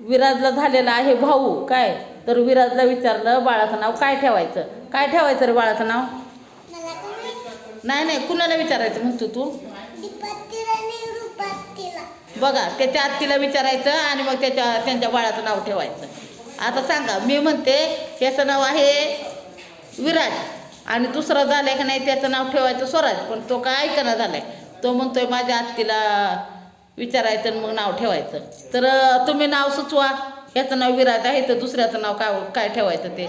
विराजला झालेला आहे भाऊ. काय? तर विराजला विचारलं बाळाचं नाव काय ठेवायचं? काय ठेवायचं रे बाळाचं नाव? नाही नाही कुणाला विचारायचं म्हणतो तू? बघा त्याच्या आत्तीला विचारायचं आणि मग त्याच्या त्यांच्या बाळाचं नाव ठेवायचं. आता सांगा मी म्हणते त्याचं नाव आहे विराज. आणि दुसरं झालंय का नाही त्याचं नाव ठेवायचं स्वराज. पण तो काय ऐकणं झालाय? तो म्हणतोय माझ्या आत्तीला विचारायचं आणि मग नाव ठेवायचं. तर तुम्ही नाव सुचवा. याचं नाव विराज आहे तर दुसऱ्याचं नाव काय काय ठेवायचं ते.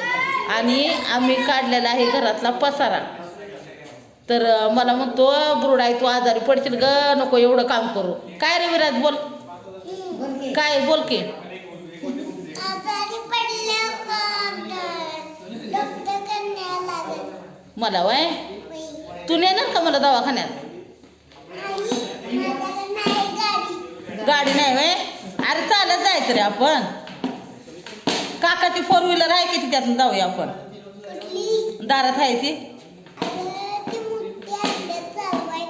आणि आम्ही काढलेला आहे घरातला पसारा. तर मला म्हणतो बुरुड आहे तू आजारी पडशील ग नको एवढं काम करू. काय रे विराज बोल. काय बोल की. मला वय. तू नेणार का मला दवाखान्यात आई माझ्याकडे नाही गाडी नाही वय अरे चालत जायचं रे आपण. काकाची फोर व्हीलर आहे की त्यातून जाऊया आपण. दारात आहे ती. ती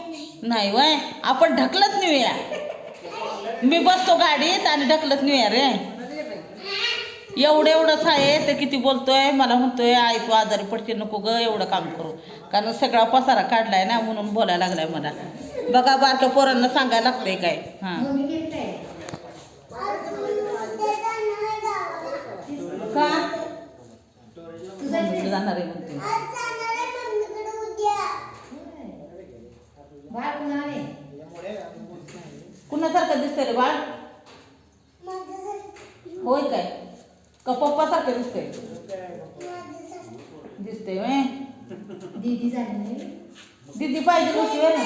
नाही. नाही वय आपण ढकलत नेऊया. मी बसतो गाडीत आणि ढकलत नेऊया रे. एवढं एवढंच आहे ते किती बोलतोय? मला म्हणतोय आई तू आजारी पडशील नको ग एवढं काम करू. कारण सगळा पसारा काढलाय ना म्हणून बोलायला लागलाय मला. बघा बारक्या पोरांना सांगायला लागतंय काय. हां आज उद्या जाणार आहे गावाला का मम्मीकडे जाणार आहे म्हणते. आहे उद्या कुणासारखं दिसतंय रे बाळ? होय काय? का पप्पासारखं दिसतंय? माझ्यासाठी दिसतंय व्हय? दीदी झाली दीदी पाहिजे होती व्हय ना.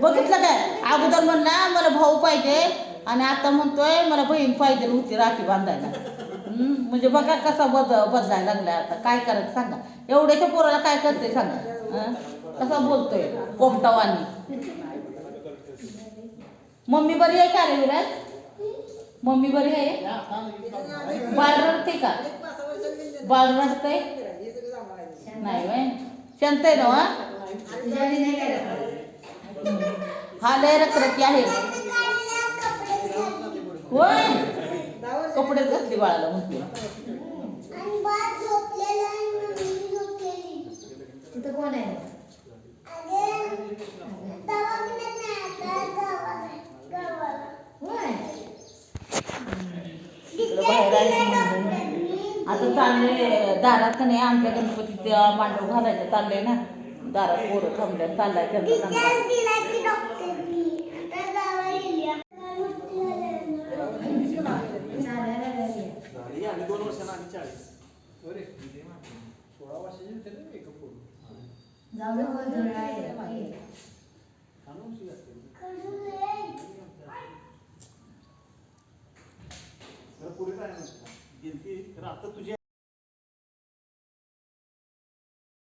बघितलं काय? अगोदर म्हणला मला भाऊ पाहिजे. आणि आता म्हणतोय मला बहीण पाहिजे होती राखी बांधायला. म्हणजे बघा कसा बद बदलायला लागलाय आता. काय करायचं सांगा. एवढ्याच्या पोराला काय करते सांगा. कसा बोलतोय? कोमटावानी. मम्मी बरी आहे का रे विराज? मम्मी बरी आहे? बाळ रडते का? बाळ रडते नाही वय शांत आहे ना हो, हा लय रखरखी आहे. होय? कपडे घातली बाळाला म्हणते तिथं कोण आहे? बाहेर. आता चालले दारात का नाही आमच्या गणपतीत मांडव घालायचं चाललंय ना. दारात पोरं थांबल्या चाललाय त्यांचा वर्षांना आणि चाळीस. सोळा वर्षाची. अनुवंशिक असते जरा पुढे काय म्हणतात गिनती तर आता तुझी